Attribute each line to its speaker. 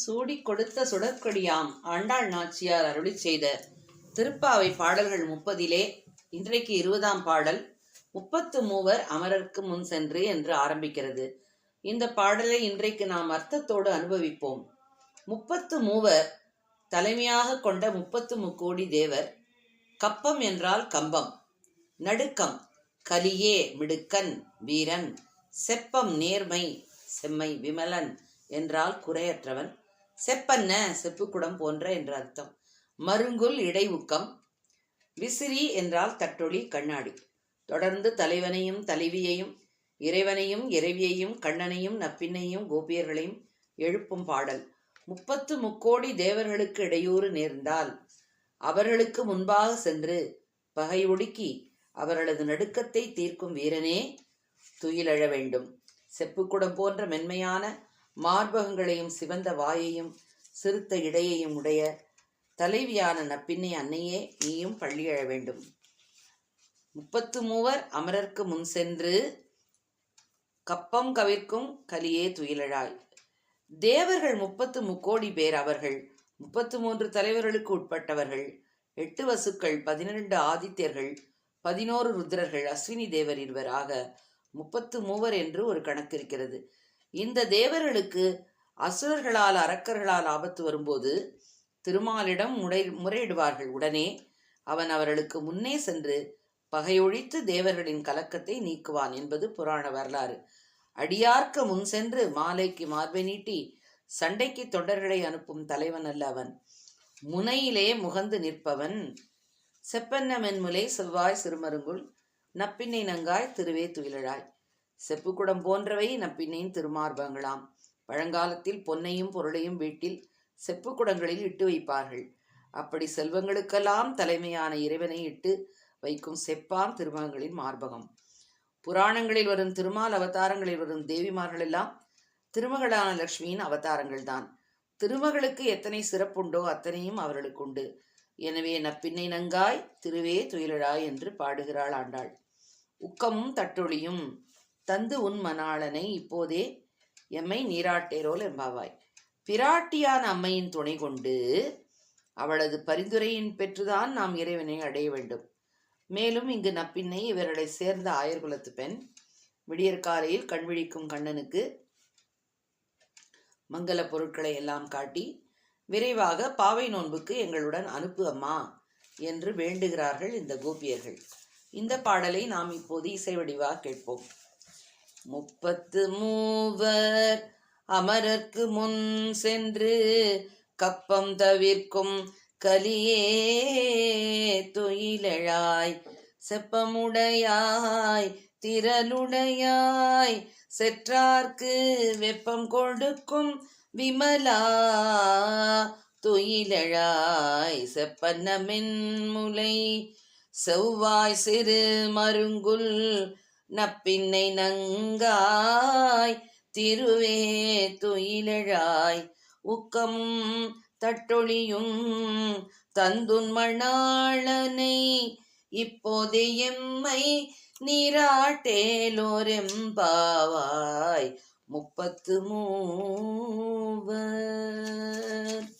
Speaker 1: சூடி கொடுத்த சுடற்கொடியாம் ஆண்டாள் நாச்சியார் அருளி செய்த திருப்பாவை பாடல்கள் முப்பதிலே இன்றைக்கு இருபதாம் பாடல் முப்பத்து மூவர் அமரர்க்கு முன் சென்று என்று ஆரம்பிக்கிறது. இந்த பாடலை இன்றைக்கு நாம் அர்த்தத்தோடு அனுபவிப்போம். முப்பத்து மூவர் தலைமையாக கொண்ட முப்பத்து முக்கோடி தேவர் கப்பம் என்றால் கம்பம் நடுக்கம் கலியே மிடுக்கன் வீரன் செப்பம் நேர்மை செம்மை விமலன் என்றால் குறையற்றவன் செப்பன்ன செப்புக்குடம் போன்ற என்ற அர்த்தம். மருங்குல் இடைவுக்கம் விசிறி என்றால் தட்டொளி கண்ணாடி. தொடர்ந்து தலைவனையும் தலைவியையும் இறைவனையும் இறைவியையும் கண்ணனையும் நப்பின்னையும் கோபியர்களையும் எழுப்பும் பாடல். முப்பத்து முக்கோடி தேவர்களுக்கு இடையூறு நேர்ந்தால் அவர்களுக்கு முன்பாக சென்று பகை ஒடுக்கி அவர்களது நடுக்கத்தை தீர்க்கும் வீரனே துயிலழ வேண்டும். செப்புக்குடம் போன்ற மென்மையான மார்பகங்களையும் சிவந்த வாயையும் சிறுத்த இடையையும் உடைய தலைவியான நப்பின்னை அன்னையே நீயும் பள்ளி எழ வேண்டும். முப்பத்து மூவர் அமரர்க்கு முன் சென்று கப்பம் கவிர்க்கும் கலியே துயிலழாய். தேவர்கள் முப்பத்து முக்கோடி பேர் அவர்கள். முப்பத்து மூன்று தலைவர்களுக்கு உட்பட்டவர்கள். எட்டு வசுக்கள் பதினிரண்டு ஆதித்யர்கள் பதினோரு ருத்ரர்கள் அஸ்வினி தேவர் இருவர் ஆக முப்பத்து மூவர் என்று ஒரு கணக்கு இருக்கிறது. இந்த தேவர்களுக்கு அசுரர்களால் அரக்கர்களால் ஆபத்து வரும்போது திருமாலிடம் முறை முறையிடுவார்கள். உடனே அவன் அவர்களுக்கு முன்னே சென்று பகையொழித்து தேவர்களின் கலக்கத்தை நீக்குவான் என்பது புராண வரலாறு. அடியார்க்க முன் சென்று மாலைக்கு மார்பை நீட்டி சண்டைக்கு தொண்டர்களை அனுப்பும் தலைவன் அல்ல அவன். முனையிலே முகந்து நிற்பவன் செப்பன்ன மென்முலை செவ்வாய் சிறுமருங்குள் நப்பின்னை நங்காய் திருவே துயிலழாய் செப்புக்குடம் போன்றவை நப்பின்னையின் திருமார்பங்களாம். பழங்காலத்தில் பொன்னையும் பொருளையும் வீட்டில் செப்புக்குடங்களில் இட்டு வைப்பார்கள். அப்படி செல்வங்களுக்கெல்லாம் தலைமையான இறைவனை இட்டு வைக்கும் செப்பான் திருமகங்களின் மார்பகம். புராணங்களில் வரும் திருமால் அவதாரங்களில் வரும் தேவிமார்கள் எல்லாம் திருமகளான லக்ஷ்மியின் அவதாரங்கள் தான் திருமகளுக்கு எத்தனை சிறப்புண்டோ அத்தனையும் அவர்களுக்கு உண்டு. எனவே நப்பின்னை நங்காய் திருவே துயிலழாய் என்று பாடுகிறாள் ஆண்டாள். உக்கமும் தட்டொழியும் தந்து உன் மணாளனை இப்போதே எம்மை நீராட்டேரோல் என்பாவாய். பிராட்டியான அம்மையின் துணை கொண்டு அவளது பரிந்துரையின் பெற்றுதான் நாம் இறைவனை அடைய வேண்டும். மேலும் இங்கு நப்பின்னை இவர்களை சேர்ந்த ஆயர்குலத்து பெண் விடியற்காலையில் கண்விழிக்கும் கண்ணனுக்கு மங்கள பொருட்களை எல்லாம் காட்டி விரைவாக பாவை நோன்புக்கு எங்களுடன் அனுப்பு அம்மா என்று வேண்டுகிறார்கள் இந்த கோபியர்கள். இந்த பாடலை நாம் இப்போது இசை வடிவாக கேட்போம். முப்பத்து மூவர் அமரர்க்கு முன் சென்று கப்பம் தவிர்க்கும் கலியே துயிலழாய். செப்பமுடையாய் திரளுடையாய் செற்றார்க்கு வெப்பம் கொடுக்கும் விமலா துயிலழாய். செப்பன்னமென் முலை செவ்வாய் சிறு மருங்குல் நப்பின்னை நங்காய் திருவே துயிலழாய். உக்கம் தட்டொழியும் தந்துன்மணாளனை இப்போது எம்மை நீராட்டேலோரெம்பாவாய். முப்பத்து மூவர்.